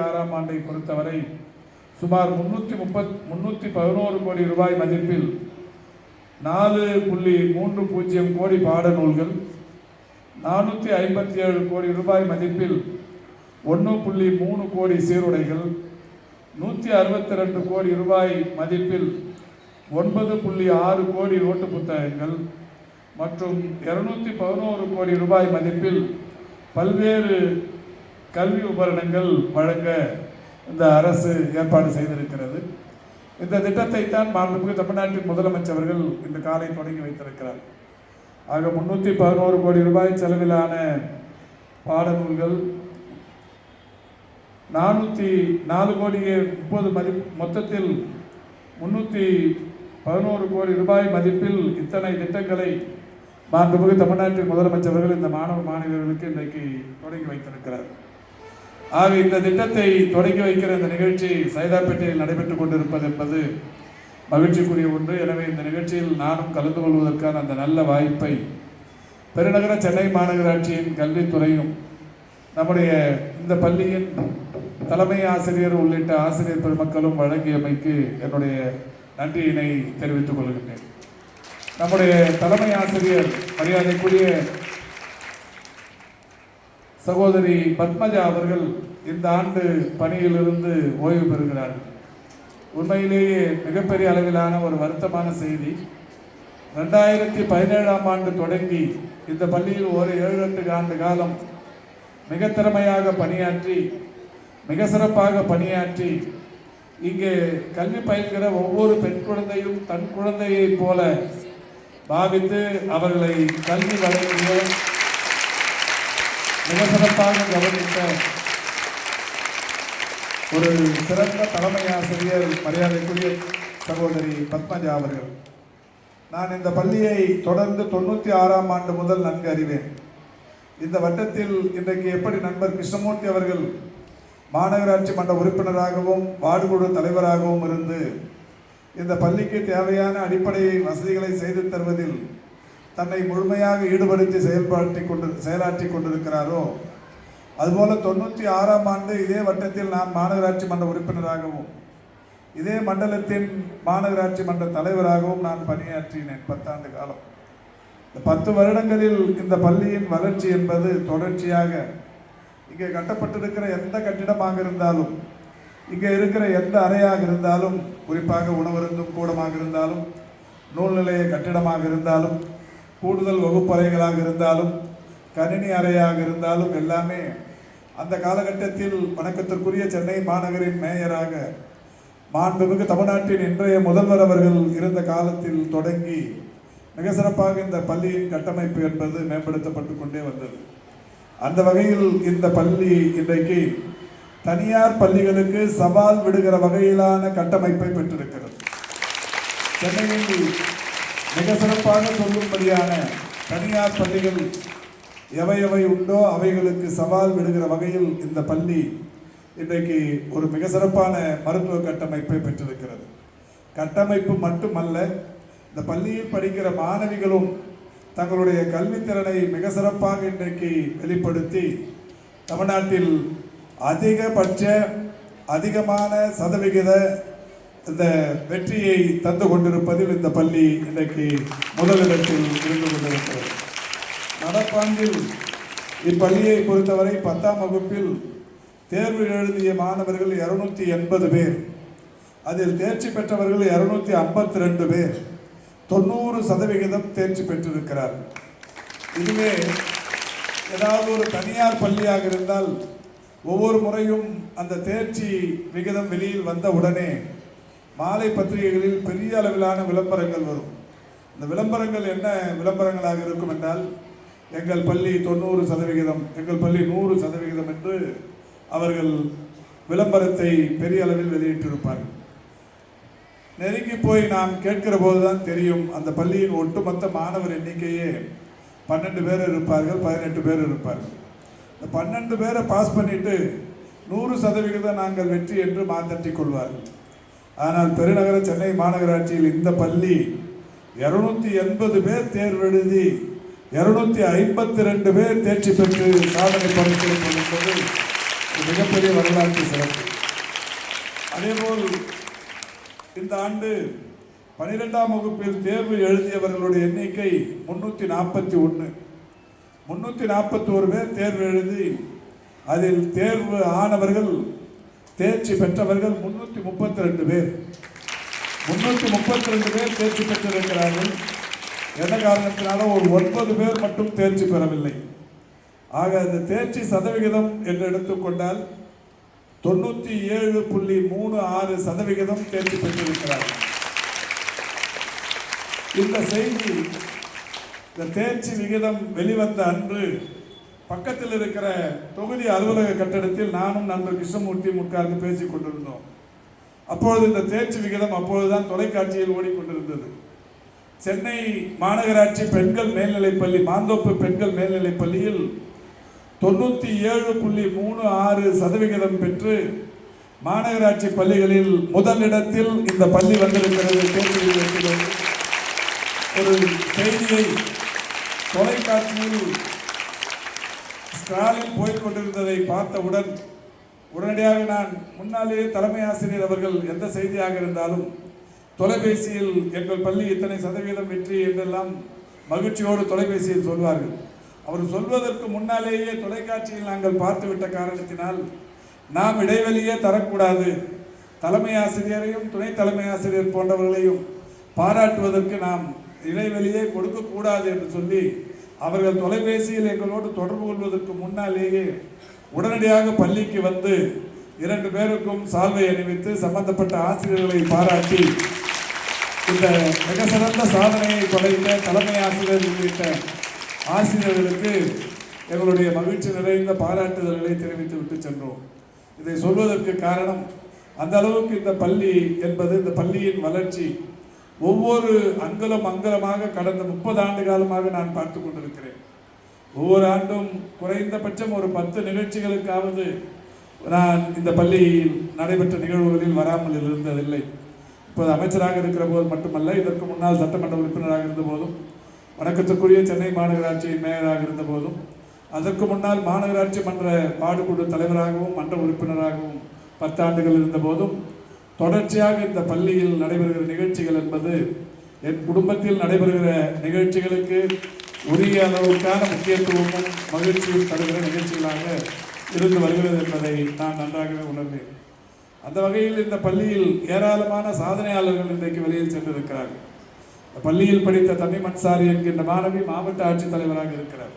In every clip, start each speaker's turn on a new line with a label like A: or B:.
A: ஆறாம் ஆண்டை பொறுத்தவரை சுமார் முன்னூற்றி முப்பத் முன்னூற்றி பதினோரு கோடி ரூபாய் மதிப்பில் நாலு புள்ளி மூன்று பூஜ்ஜியம் கோடி பாடநூல்கள் நானூற்றி ஐம்பத்தி ஏழு கோடி ரூபாய் மதிப்பில் ஒன்று புள்ளி மூணு கோடி சீருடைகள் நூற்றி அறுபத்தி ரெண்டு கோடி ரூபாய் மதிப்பில் ஒன்பது புள்ளி ஆறு கோடி ஓட்டு புத்தகங்கள் மற்றும் இருநூற்றி பதினோரு கோடி ரூபாய் மதிப்பில் பல்வேறு கல்வி உபகரணங்கள் வழங்க இந்த அரசு ஏற்பாடு செய்திருக்கிறது. இந்த திட்டத்தை தான் மாண்புமிகு தமிழ்நாட்டின் முதலமைச்சர்கள் இந்த இன்று காலை தொடங்கி வைத்திருக்கிறார். ஆக முன்னூற்றி பதினோரு கோடி ரூபாய் செலவிலான பாடநூல்கள் நானூற்றி நாலு கோடியே முப்பது மதி மொத்தத்தில் முன்னூற்றி பதினோரு கோடி ரூபாய் மதிப்பில் இத்தனை திட்டங்களை மாண்புமிகு தமிழ்நாட்டின் முதலமைச்சர்கள் இந்த மாணவ மாணவியர்களுக்கு இன்றைக்கு தொடங்கி வைத்திருக்கிறார். ஆக இந்த திட்டத்தை தொடங்கி வைக்கிற இந்த நிகழ்ச்சி சைதாப்பேட்டையில் நடைபெற்றுக் கொண்டிருப்பது என்பது மகிழ்ச்சிக்குரிய ஒன்று. எனவே இந்த நிகழ்ச்சியில் நானும் கலந்து கொள்வதற்கான அந்த நல்ல வாய்ப்பை பெருநகர சென்னை மாநகராட்சியின் கல்வித்துறையும் நம்முடைய இந்த பள்ளியின் தலைமை ஆசிரியர் உள்ளிட்ட ஆசிரியர் பெருமக்களும் வழங்கியமைக்கு என்னுடைய நன்றியினை தெரிவித்துக் கொள்கின்றேன். நம்முடைய தலைமை ஆசிரியர் மரியாதைக்குரிய சகோதரி பத்மஜா அவர்கள் இந்த ஆண்டு பணியிலிருந்து ஓய்வு பெறுகிறார்கள் உண்மையிலேயே மிகப்பெரிய அளவிலான ஒரு வருத்தமான செய்தி. ரெண்டாயிரத்தி பதினேழாம் ஆண்டு தொடங்கி இந்த பள்ளியில் ஒரு ஏழு எட்டு ஆண்டு காலம் மிக திறமையாக பணியாற்றி மிக சிறப்பாக பணியாற்றி இங்கே கல்வி பயில்கிற ஒவ்வொரு பெண் குழந்தையும் தன் குழந்தையைப் போல பாவித்து அவர்களை கல்வி வழங்கிய மிக சிறப்பாக கவனித்த ஒரு சிறந்த தலைமை ஆசிரியர் மரியாதைக்குரிய சகோதரி பத்மஜா அவர்கள். நான் இந்த பள்ளியை தொடர்ந்து தொண்ணூற்றி ஆறாம் ஆண்டு முதல் நன்கு அறிவேன். இந்த வட்டத்தில் இன்றைக்கு எப்படி நண்பர் கிருஷ்ணமூர்த்தி அவர்கள் மாநகராட்சி மன்ற உறுப்பினராகவும் வார்டு குழு தலைவராகவும் இருந்து இந்த பள்ளிக்கு தேவையான அடிப்படை வசதிகளை செய்து தருவதில் தன்னை முழுமையாக ஈடுபடுத்தி செயல்பாட்டி கொண்டு செயலாற்றி கொண்டிருக்கிறாரோ? அதுபோல தொண்ணூற்றி ஆறாம் ஆண்டு இதே வட்டத்தில் நான் மாநகராட்சி மன்ற உறுப்பினராகவும் இதே மண்டலத்தின் மாநகராட்சி மன்ற தலைவராகவும் நான் பணியாற்றினேன் பத்தாண்டு காலம். இந்த பத்து வருடங்களில் இந்த பள்ளியின் வளர்ச்சி என்பது தொடர்ச்சியாக இங்கே கட்டப்பட்டிருக்கிற எந்த கட்டிடமாக இருந்தாலும் இங்கே இருக்கிற எந்த அறையாக இருந்தாலும் குறிப்பாக உணவருந்தும் கூடமாக இருந்தாலும் நூல்நிலைய கட்டிடமாக இருந்தாலும் கூடுதல் வகுப்பறைகளாக இருந்தாலும் கணினி அறையாக இருந்தாலும் எல்லாமே அந்த காலகட்டத்தில் வணக்கத்திற்குரிய சென்னை மாநகரின் மேயராக மாண்புமிகு தமிழ்நாட்டின் இன்றைய முதல்வர் அவர்கள் இருந்த காலத்தில் தொடங்கி மிக சிறப்பாக இந்த பள்ளியின் கட்டமைப்பு என்பது மேம்படுத்தப்பட்டு கொண்டே வந்தது. அந்த வகையில் இந்த பள்ளி இன்றைக்கு தனியார் பள்ளிகளுக்கு சவால் விடுகிற வகையிலான கட்டமைப்பை பெற்றிருக்கிறது. சென்னையில் மிக சிறப்பாக சொல்லும்படியான தனியார் பள்ளிகள் எவை எவை உண்டோ அவைகளுக்கு சவால் விடுகிற வகையில் இந்த பள்ளி இன்றைக்கு ஒரு மிக சிறப்பான மருத்துவ கட்டமைப்பை பெற்றிருக்கிறது. கட்டமைப்பு மட்டுமல்ல இந்த பள்ளியில் படிக்கிற மாணவிகளும் தங்களுடைய கல்வித்திறனை மிக சிறப்பாக இன்றைக்கு வெளிப்படுத்தி தமிழ்நாட்டில் அதிகபட்ச அதிகமான சதவிகித இந்த வெற்றியை தந்து கொண்டிருப்பதில் இந்த பள்ளி இன்றைக்கு முதலிடத்தில் இருந்து கொண்டிருக்கிறது. நடப்பாண்டில் இப்பள்ளியை பொறுத்தவரை பத்தாம் வகுப்பில் தேர்வு எழுதிய மாணவர்கள் இருநூத்தி எண்பது பேர். அதில் தேர்ச்சி பெற்றவர்கள் இருநூத்தி ஐம்பத்தி ரெண்டு பேர். தொண்ணூறு சதவிகிதம் தேர்ச்சி பெற்றிருக்கிறார் இதுவே ஏதாவது ஒரு தனியார் பள்ளியாக இருந்தால் ஒவ்வொரு முறையும் அந்த தேர்ச்சி விகிதம் வெளியில் வந்த உடனே மாலை பத்திரிகைகளில் பெரிய அளவிலான விளம்பரங்கள் வரும். இந்த விளம்பரங்கள் என்ன விளம்பரங்களாக இருக்கும் என்றால் எங்கள் பள்ளி தொண்ணூறு சதவிகிதம் எங்கள் பள்ளி நூறு சதவிகிதம் என்று அவர்கள் விளம்பரத்தை பெரிய அளவில் வெளியிட்டிருப்பார்கள். நெருங்கி போய் நாம் கேட்கிற போதுதான் தெரியும் அந்த பள்ளியின் ஒட்டுமொத்த மாணவர் எண்ணிக்கையே பன்னெண்டு பேர் இருப்பார்கள் பதினெட்டு பேர் இருப்பார்கள். இந்த பன்னெண்டு பேரை பாஸ் பண்ணிட்டு நூறு சதவிகிதம் நாங்கள் வெற்றி என்று மாத்தட்டி கொள்வார்கள். ஆனால் பெருநகர சென்னை மாநகராட்சியில் இந்த பள்ளி இருநூத்தி எண்பது பேர் தேர்வு எழுதி இருநூத்தி ஐம்பத்தி ரெண்டு பேர் தேர்ச்சி பெற்று சாதனை படைத்திருப்பது என்பது மிகப்பெரிய வரலாற்று சிறப்பு. அதேபோல் இந்த ஆண்டு பனிரெண்டாம் வகுப்பில் தேர்வு எழுதியவர்களுடைய எண்ணிக்கை முன்னூற்றி நாற்பத்தி ஒன்று முன்னூற்றி நாற்பத்தோரு பேர் தேர்வு எழுதி அதில் தேர்வு ஆனவர்கள் தேர்ச்சி பெற்றவர்கள் முன்னூற்றி முப்பத்தி ரெண்டு பேர். முன்னூற்றி முப்பத்தி ரெண்டு பேர் தேர்ச்சி பெற்றிருக்கிறார்கள். என்ன காரணத்தினால? ஒரு ஒன்பது பேர் மட்டும் தேர்ச்சி பெறவில்லை. ஆக இந்த தேர்ச்சி சதவிகிதம் என்று எடுத்துக்கொண்டால் தொண்ணூற்றி ஏழு புள்ளி மூணு ஆறு சதவிகிதம் தேர்ச்சி பெற்றிருக்கிறார்கள். இந்த செய்தி இந்த தேர்ச்சி விகிதம் வெளிவந்த அன்று பக்கத்தில் இருக்கிற தொகுதி அலுவலக கட்டடத்தில் நானும் நண்பர் கிருஷ்ணமூர்த்தியும் உட்கார்ந்து பேசிக் கொண்டிருந்தோம். அப்பொழுது இந்த தேர்ச்சி விகிதம் அப்பொழுதுதான் தொலைக்காட்சியில் ஓடிக்கொண்டிருந்தது. சென்னை மாநகராட்சி பெண்கள் மேல்நிலைப்பள்ளி மாந்தோப்பு பெண்கள் மேல்நிலைப்பள்ளியில் தொண்ணூற்றி ஏழு புள்ளி மூணு ஆறு சதவிகிதம் பெற்று மாநகராட்சி பள்ளிகளில் முதலிடத்தில் இந்த பள்ளி வந்திருக்கிறது. தேர்ச்சி விகிதத்தில் ஒரு செய்தியை தொலைக்காட்சியில் ஸ்டாலின் போய்கொண்டிருந்ததை பார்த்தவுடன் உடனடியாக நான் முன்னாலேயே தலைமை ஆசிரியர் அவர்கள் எந்த செய்தியாக இருந்தாலும் தொலைபேசியில் எங்கள் பள்ளி இத்தனை சதவீதம் வெற்றி என்றெல்லாம் மகிழ்ச்சியோடு தொலைபேசியில் சொல்வார்கள். அவர் சொல்வதற்கு முன்னாலேயே தொலைக்காட்சியில் நாங்கள் பார்த்துவிட்ட காரணத்தினால் நாம் இடைவெளியே தரக்கூடாது. தலைமை ஆசிரியரையும் துணை தலைமை ஆசிரியர் போன்றவர்களையும் பாராட்டுவதற்கு நாம் இடைவெளியே கொடுக்கக்கூடாது என்று சொல்லி அவர்கள் தொலைபேசியில் எங்களோடு தொடர்பு கொள்வதற்கு முன்னாலேயே உடனடியாக பள்ளிக்கு வந்து இரண்டு பேருக்கும் சால்வை அணிவித்து சம்பந்தப்பட்ட ஆசிரியர்களை பாராட்டி இந்த மிக சிறந்த சாதனையை படைத்த தலைமை ஆசிரியர் உள்ளிட்ட ஆசிரியர்களுக்கு எங்களுடைய மகிழ்ச்சி நிறைந்த பாராட்டுதல்களை தெரிவித்து விட்டு சென்றோம். இதை சொல்வதற்கு காரணம் அந்த அளவுக்கு இந்த பள்ளி என்பது இந்த பள்ளியின் வளர்ச்சி ஒவ்வொரு அங்கலம் அங்கலமாக கடந்த முப்பது ஆண்டு காலமாக நான் பார்த்து கொண்டிருக்கிறேன். ஒவ்வொரு ஆண்டும் குறைந்தபட்சம் ஒரு பத்து நிகழ்ச்சிகளுக்காவது நான் இந்த பள்ளியில் நடைபெற்ற நிகழ்வுகளில் வராமல் இருந்ததில்லை. இப்போது அமைச்சராக இருக்கிற போது மட்டுமல்ல இதற்கு முன்னால் சட்டமன்ற உறுப்பினராக இருந்த போதும் வணக்கத்துக்குரிய சென்னை மாநகராட்சியின் மேயராக இருந்த போதும் அதற்கு முன்னால் மாநகராட்சி மன்ற பாடுகுழு தலைவராகவும் மன்ற உறுப்பினராகவும் பத்தாண்டுகள் இருந்த போதும் தொடர்ச்சியாக இந்த பள்ளியில் நடைபெறுகிற நிகழ்ச்சிகள் என்பது என் குடும்பத்தில் நடைபெறுகிற நிகழ்ச்சிகளுக்கு உரிய அளவுக்கான முக்கியத்துவமும் மகிழ்ச்சியும் தருகிற நிகழ்ச்சிகளாக இருந்து வருகிறது என்பதை நான் நன்றாகவே உணர்ந்தேன். அந்த வகையில் இந்த பள்ளியில் ஏராளமான சாதனையாளர்கள் இன்றைக்கு வெளியில் சென்றிருக்கிறார்கள். இந்த பள்ளியில் படித்த தமிழ் மன்சாரி என்கின்ற மாணவி மாவட்ட ஆட்சித்தலைவராக இருக்கிறார்.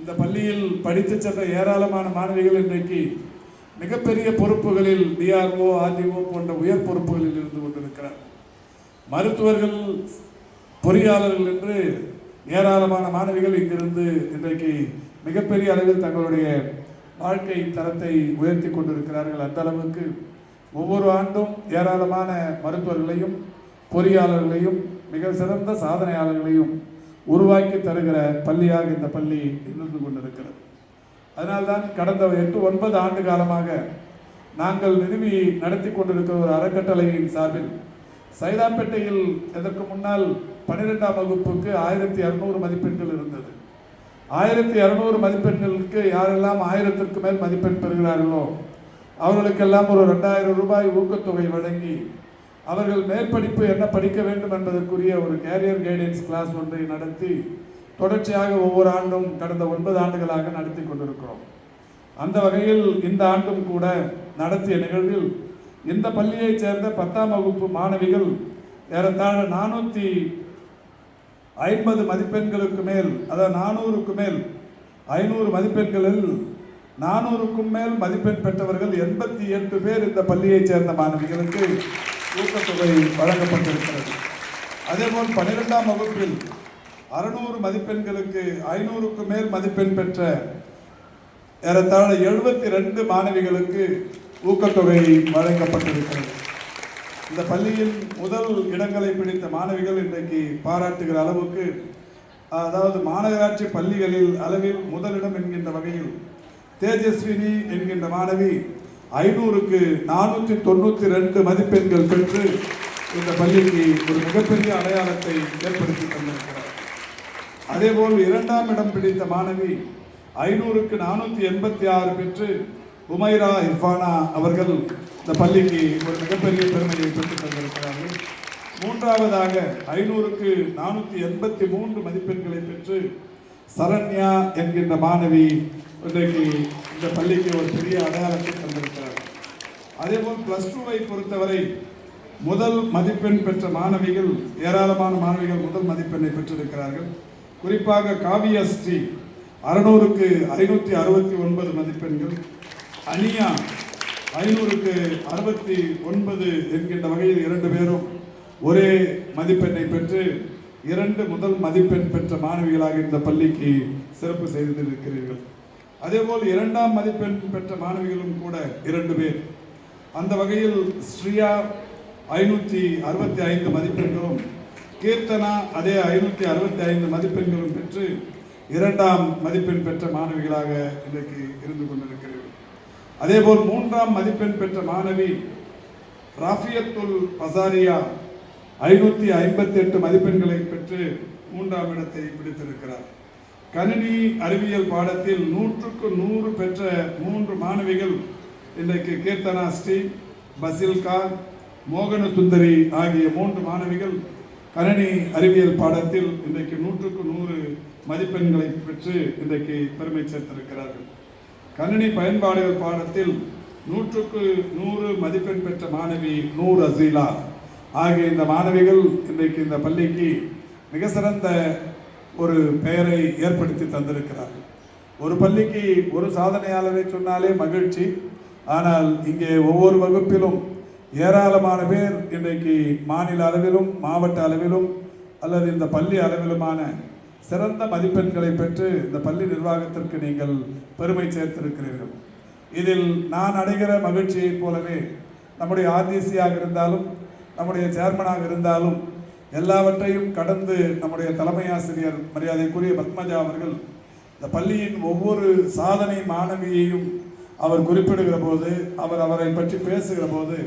A: இந்த பள்ளியில் படித்து சென்ற ஏராளமான மாணவிகள் இன்றைக்கு மிகப்பெரிய பொறுப்புகளில் டிஆர்ஓ ஆர்டிஓ போன்ற உயர் பொறுப்புகளில் இருந்து கொண்டிருக்கிறார். மருத்துவர்கள் பொறியாளர்கள் என்று ஏராளமான மாணவிகள் இங்கிருந்து இன்றைக்கு மிகப்பெரிய அளவில் தங்களுடைய வாழ்க்கை தரத்தை உயர்த்தி கொண்டிருக்கிறார்கள். அந்த அளவுக்கு ஒவ்வொரு ஆண்டும் ஏராளமான மருத்துவர்களையும் பொறியாளர்களையும் மிக சிறந்த சாதனையாளர்களையும் உருவாக்கி தருகிற பள்ளியாக இந்த பள்ளி இருந்து கொண்டிருக்கிறது. அதனால்தான் கடந்த எட்டு ஒன்பது ஆண்டு காலமாக நாங்கள் நிறுவி நடத்தி கொண்டிருக்கிற ஒரு அறக்கட்டளையின் சார்பில் சைதாப்பேட்டையில் இதற்கு முன்னால் பன்னிரெண்டாம் வகுப்புக்கு ஆயிரத்தி அறுநூறு மதிப்பெண்கள் இருந்தது. ஆயிரத்தி இரநூறு மதிப்பெண்களுக்கு யாரெல்லாம் ஆயிரத்திற்கு மேல் மதிப்பெண் பெறுகிறார்களோ அவர்களுக்கெல்லாம் ஒரு ரெண்டாயிரம் ரூபாய் ஊக்கத்தொகை வழங்கி அவர்கள் மேற்படிப்பு என்ன படிக்க வேண்டும் என்பதற்குரிய ஒரு கேரியர் கைடன்ஸ் கிளாஸ் ஒன்றை நடத்தி தொடர்ச்சியாக ஒவ்வொரு ஆண்டும் கடந்த ஒன்பது ஆண்டுகளாக நடத்தி கொண்டிருக்கிறோம். அந்த வகையில் இந்த ஆண்டும் கூட நடத்திய நிகழ்வில் இந்த பள்ளியைச் சேர்ந்த பத்தாம் வகுப்பு மாணவிகள் ஏறத்தாழ நானூற்றி ஐம்பது மதிப்பெண்களுக்கு மேல் அதாவது நானூறுக்கு மேல் ஐநூறு மதிப்பெண்களில் நானூறுக்கும் மேல் மதிப்பெண் பெற்றவர்கள் எண்பத்தி எட்டு பேர் இந்த பள்ளியைச் சேர்ந்த மாணவிகளுக்கு ஊக்கத்தொகை வழங்கப்பட்டிருக்கிறது. அதேபோல் பன்னிரெண்டாம் வகுப்பில் அறுநூறு மதிப்பெண்களுக்கு ஐநூறுக்கு மேல் மதிப்பெண் பெற்ற ஏறத்தாழ எழுபத்தி ரெண்டு மாணவிகளுக்கு ஊக்கத்தொகை வழங்கப்பட்டிருக்கிறது. இந்த பள்ளியில் முதல் இடங்களை பிடித்த மாணவிகள் இன்றைக்கு பாராட்டுகிற அளவுக்கு அதாவது மாநகராட்சி பள்ளிகளில் அளவில் முதலிடம் என்கின்ற வகையில் தேஜஸ்வினி என்கின்ற மாணவி ஐநூறுக்கு நானூற்றி தொண்ணூற்றி ரெண்டு மதிப்பெண்கள் பெற்று இந்த பள்ளிக்கு ஒரு மிகப்பெரிய அடையாளத்தை ஏற்படுத்தி தந்திருக்கிறார். அதேபோல் இரண்டாம் இடம் பிடித்த மாணவி ஐநூறுக்கு நானூற்றி எண்பத்தி ஆறு பெற்று உமைரா இர்ஃபானா அவர்கள் இந்த பள்ளிக்கு ஒரு மிகப்பெரிய பெருமையை பெற்றுத் தந்திருக்கிறார்கள் மூன்றாவதாக ஐநூறுக்கு நானூற்றி எண்பத்தி மூன்று மதிப்பெண்களை பெற்று சரண்யா என்கின்ற மாணவி இன்றைக்கு இந்த பள்ளிக்கு ஒரு பெரிய அடையாளத்தை தந்திருக்கிறார். அதேபோல் பிளஸ் டூவை பொறுத்தவரை முதல் மதிப்பெண் பெற்ற மாணவிகள் ஏராளமான மாணவிகள் முதல் மதிப்பெண்ணை பெற்றிருக்கிறார்கள். குறிப்பாக காவியா ஸ்ரீ அறுநூறுக்கு ஐநூற்றி அறுபத்தி ஒன்பது மதிப்பெண்கள் அனியா ஐநூறுக்கு அறுபத்தி ஒன்பது என்கின்ற வகையில் இரண்டு பேரும் ஒரே மதிப்பெண்ணை பெற்று இரண்டு முதல் மதிப்பெண் பெற்ற மாணவிகளாக இந்த பள்ளிக்கு சிறப்பு செய்திருக்கிறீர்கள் அதேபோல் இரண்டாம் மதிப்பெண் பெற்ற மாணவிகளும் கூட இரண்டு பேர். அந்த வகையில் ஸ்ரீயா ஐநூற்றி அறுபத்தி ஐந்து மதிப்பெண்களும் கீர்த்தனா அதே ஐநூற்றி அறுபத்தி ஐந்து மதிப்பெண்களும் பெற்று இரண்டாம் மதிப்பெண் பெற்ற மாணவிகளாக இன்றைக்கு இருந்து கொண்டிருக்கிறீர்கள் அதேபோல் மூன்றாம் மதிப்பெண் பெற்ற மாணவி ராஃபியத்துல் பசாரியா ஐநூற்றி ஐம்பத்தி எட்டு மதிப்பெண்களை பெற்று மூன்றாம் இடத்தை பிடித்திருக்கிறார். கணினி அறிவியல் பாடத்தில் நூற்றுக்கு நூறு பெற்ற மூன்று மாணவிகள் இன்றைக்கு கீர்த்தனா ஸ்ரீ பசில்கா மோகன சுந்தரி ஆகிய மூன்று மாணவிகள் கணினி அறிவியல் பாடத்தில் இன்றைக்கு நூற்றுக்கு நூறு மதிப்பெண்களை பெற்று இன்றைக்கு பெருமை சேர்த்திருக்கிறார்கள். கணினி பயன்பாடுகள் பாடத்தில் நூற்றுக்கு நூறு மதிப்பெண் பெற்ற மாணவி நூர் அசீலா. ஆகிய இந்த மாணவிகள் இன்றைக்கு இந்த பள்ளிக்கு மிக சிறந்த ஒரு பெயரை ஏற்படுத்தி தந்திருக்கிறார்கள். ஒரு பள்ளிக்கு ஒரு சாதனையாளரை சொன்னாலே மகிழ்ச்சி. ஆனால் இங்கே ஒவ்வொரு வகுப்பிலும் ஏராளமான பேர் இன்றைக்கு மாநில அளவிலும் மாவட்ட அளவிலும் அல்லது இந்த பள்ளி அளவிலுமான சிறந்த மதிப்பெண்களை பெற்று இந்த பள்ளி நிர்வாகத்திற்கு நீங்கள் பெருமை சேர்த்திருக்கிறீர்கள். இதில் நான் அடைகிற மகிழ்ச்சியைப் போலவே நம்முடைய ஆர்டிசியாக இருந்தாலும் நம்முடைய சேர்மனாக இருந்தாலும் எல்லாவற்றையும் கடந்து நம்முடைய தலைமை ஆசிரியர் மரியாதைக்குரிய பத்மஜா அவர்கள் இந்த பள்ளியின் ஒவ்வொரு சாதனை மாணவியையும் அவர் குறிப்பிடுகிற போது அவர் அவரை பற்றி பேசுகிற போது